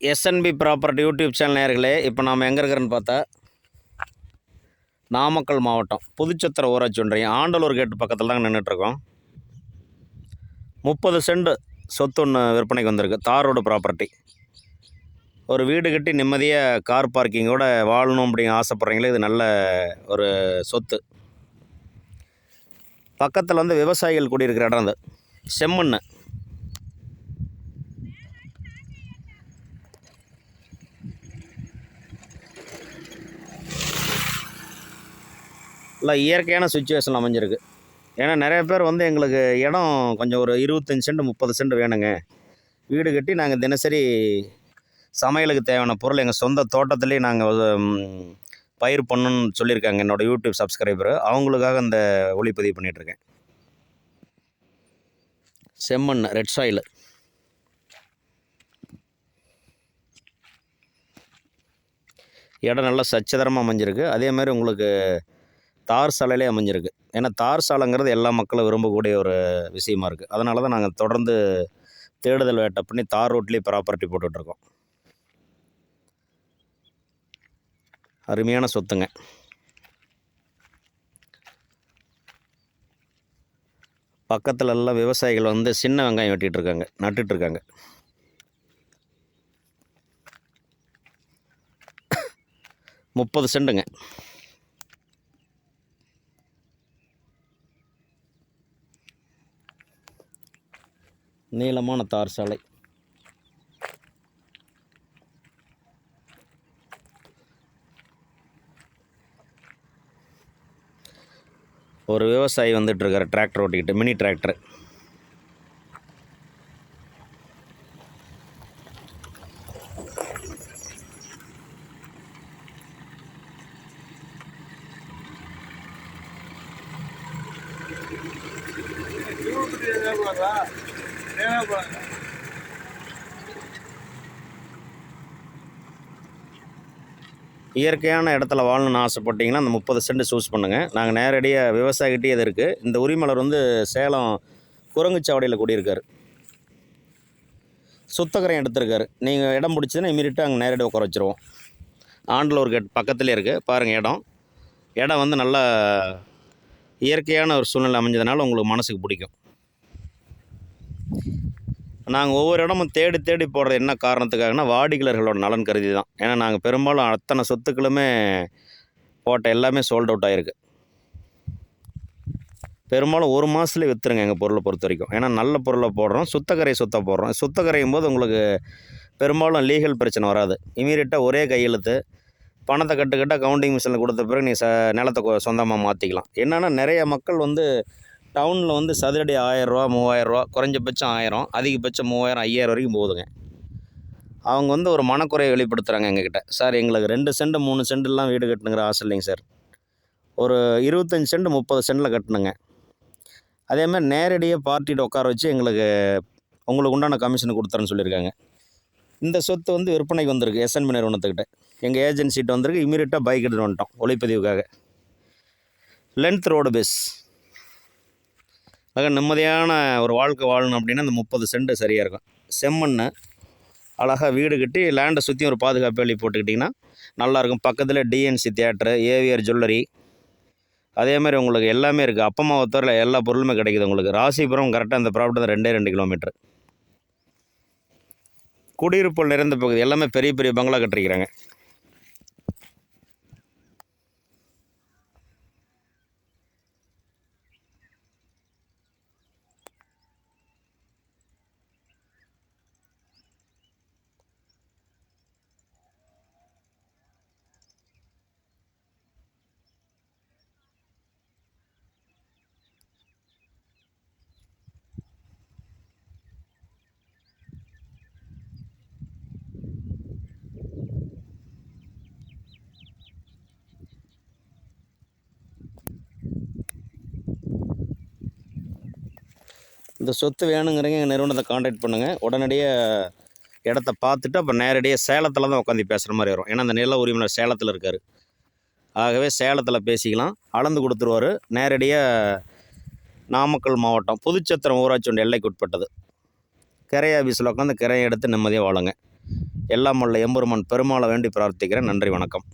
SNP property YouTube channel நேர்களே இப்போ நாம் எங்கே இருக்கிறேன்னு பார்த்தா நாமக்கல் மாவட்டம் புதுச்சத்திர ஊராட்சி ஒன்றியம் ஆண்டலூர் கேட்டு பக்கத்தில் தான் நின்றுட்டுருக்கோம் முப்பது சென்ட் சொத்து ஒன்று விற்பனைக்கு வந்திருக்கு தார் ரோடு ப்ராப்பர்ட்டி ஒரு வீடு கட்டி நிம்மதியாக கார் பார்க்கிங்கோட வாழணும் அப்படின்னு ஆசைப்பட்றீங்களே இது நல்ல ஒரு சொத்து. பக்கத்தில் வந்து விவசாயிகள் குடியிருக்கிற இடம் அது. செம்மண். இல்லை இயற்கையான சுச்சுவேஷன் அமைஞ்சிருக்கு. ஏன்னா நிறைய பேர் வந்து எங்களுக்கு இடம் கொஞ்சம் ஒரு இருபத்தஞ்சி சென்ட் முப்பது சென்ட் வேணுங்க. வீடு கட்டி நாங்கள் தினசரி சமையலுக்கு தேவையான பொருள் எங்கள் சொந்த தோட்டத்திலே நாங்கள் பயிர் பண்ணணும்னு சொல்லியிருக்காங்க என்னோடய யூடியூப் சப்ஸ்கிரைபர் அவங்களுக்காக இந்த ஒளிப்பதிவு பண்ணிகிட்ருக்கேன் செம்மண் ரெட் சாயில் இடம் நல்லா சச்சதரமாக அமைஞ்சிருக்கு. அதே மாதிரி உங்களுக்கு தார் சாலையிலே அமைஞ்சிருக்கு. ஏன்னா தார் சாலைங்கிறது எல்லா மக்களும் விரும்பக்கூடிய ஒரு விஷயமா இருக்குது அதனால தான் நாங்கள் தொடர்ந்து தேடுதல் வேட்டை பண்ணி தார் ரோட்லேயே ப்ராப்பர்ட்டி போட்டுட்ருக்கோம். அருமையான சொத்துங்க. பக்கத்தில் எல்லாம் விவசாயிகள் வந்து சின்ன வெங்காயம் வெட்டிகிட்ருக்காங்க இருக்காங்க முப்பது சென்ட்டுங்க நீளமான தார் சாலை. ஒரு விவசாயி வந்துட்டுருக்கார் டிராக்டர் ஓட்டிக்கிட்டு மினி டிராக்டர் இயற்கையான இடத்துல வாழணும்னு ஆசைப்பட்டீங்கன்னா அந்த முப்பது சென்ட் சூஸ் பண்ணுங்கள் நாங்கள் நேரடியாக விவசாயிகிட்டே இது இருக்குது இந்த உரிமலர் வந்து சேலம் குரங்குச்சாவடியில் கூடியிருக்கார். சுத்தகரம் எடுத்திருக்காரு. நீங்கள் இடம் பிடிச்சதுன்னா இமீடியட்டாக அங்கே நேரடியாக உட்கார வச்சுருவோம். ஆண்டலூர் கேட் பக்கத்துலேயே இருக்குது பாருங்கள் இடம். இடம் வந்து நல்லா இயற்கையான ஒரு சூழ்நிலை அமைஞ்சதுனால உங்களுக்கு மனசுக்கு பிடிக்கும். நாங்கள் ஒவ்வொரு இடமும் தேடி தேடி போடுறது என்ன காரணத்துக்காகனா வாடிக்கையாளர்களோட நலன் கருதி தான் ஏன்னா நாங்கள் பெரும்பாலும் அத்தனை சொத்துக்களுமே போட்ட எல்லாமே சோல்ட் அவுட் ஆகிருக்கு பெரும்பாலும் ஒரு மாதத்துலேயே விற்றுருங்க எங்கள் பொருளை பொறுத்த வரைக்கும். ஏன்னா நல்ல பொருளை போடுறோம் சுத்தக்கரை சுத்த போடுறோம். சுத்தக்கரையும் போது உங்களுக்கு பெரும்பாலும் லீகல் பிரச்சனை வராது. இமீடியட்டாக ஒரே கையெழுத்து பணத்தை கட்டுக்கிட்ட கவுண்டிங் மிஷினில் கொடுத்த பிறகு நீ ச நிலத்தை சொந்தமாக மாற்றிக்கலாம் என்னென்னா நிறைய மக்கள் வந்து டவுனில் வந்து சதுரடி ஆயிரரூவா மூவாயிரரூவா குறைஞ்சபட்சம் ஆயிரம் அதிகபட்சம் மூவாயிரம் ஐயாயிரம் வரைக்கும் போகுதுங்க. அவங்க வந்து ஒரு மனக்குறையை வெளிப்படுத்துகிறாங்க எங்ககிட்ட. சார் எங்களுக்கு ரெண்டு சென்ட் மூணு சென்ட்லாம் வீடு கட்டணுங்கிற ஆசை இல்லைங்க சார். ஒரு இருபத்தஞ்சி சென்ட் முப்பது சென்ட்டில் கட்டணுங்க. அதேமாதிரி நேரடியாக பார்ட்டிகிட்ட உட்கார வச்சு எங்களுக்கு உங்களுக்கு உண்டான கமிஷன் கொடுத்துறேன்னு சொல்லியிருக்காங்க. இந்த சொத்து வந்து விற்பனைக்கு வந்திருக்கு எஸ்என்பி நிறுவனத்துக்கிட்ட. எங்கள் ஏஜென்சிகிட்ட வந்திருக்கு இமீடியட்டாக பைக் எடுத்துகிட்டு வந்துட்டோம் ஒளிப்பதிவுக்காக. லென்த் ரோடு பேஸ் ஆக நிம்மதியான ஒரு வாழ்க்கை வாழணும் அப்படின்னா இந்த முப்பது சென்ட் சரியாக இருக்கும். செம்மண் அழகாக வீடு கட்டி லேண்டை சுற்றி ஒரு பாதுகாப்பு வேலி போட்டுக்கிட்டிங்கன்னா நல்லாயிருக்கும். பக்கத்தில் டிஎன்சி தியேட்டரு ஏவிஆர் ஜுவல்லரி அதே மாதிரி உங்களுக்கு எல்லாமே இருக்குது அப்பம்மாவை ஒத்தரில் எல்லா பொருளுமே கிடைக்குது உங்களுக்கு. ராசிபுரம் கரெக்டாக அந்த ப்ராப்பர்ட்டி தான் ரெண்டே ரெண்டு கிலோமீட்டர் குடியிருப்புகள் நிறைந்த பகுதி. எல்லாமே பெரிய பெரிய பங்களா கட்டிருக்கிறாங்க. இந்த சொத்து வேணுங்கிறவங்க எங்கள் நிறுவனத்தை காண்டாக்ட் பண்ணுங்கள் உடனடியாக இடத்த பார்த்துட்டு அப்புறம் நேரடியாக சேலத்தில் தான் உட்காந்து பேசுகிற மாதிரி வரும். ஏன்னா அந்த நில உரிமையாளர் சேலத்தில் இருக்கார். ஆகவே சேலத்தில் பேசிக்கலாம். அளந்து கொடுத்துருவாரு. நேரடியாக நாமக்கல் மாவட்டம் புதுச்சத்திரம் ஊராட்சி ஒன்று எல்லைக்கு உட்பட்டது. கிரை ஆஃபீஸில் உட்காந்து கரையை எடுத்து நிம்மதியாக வாழுங்க. எல்லாம் வல்ல எம்பெருமான் பெருமாளை வேண்டி பிரார்த்திக்கிறேன். நன்றி வணக்கம்.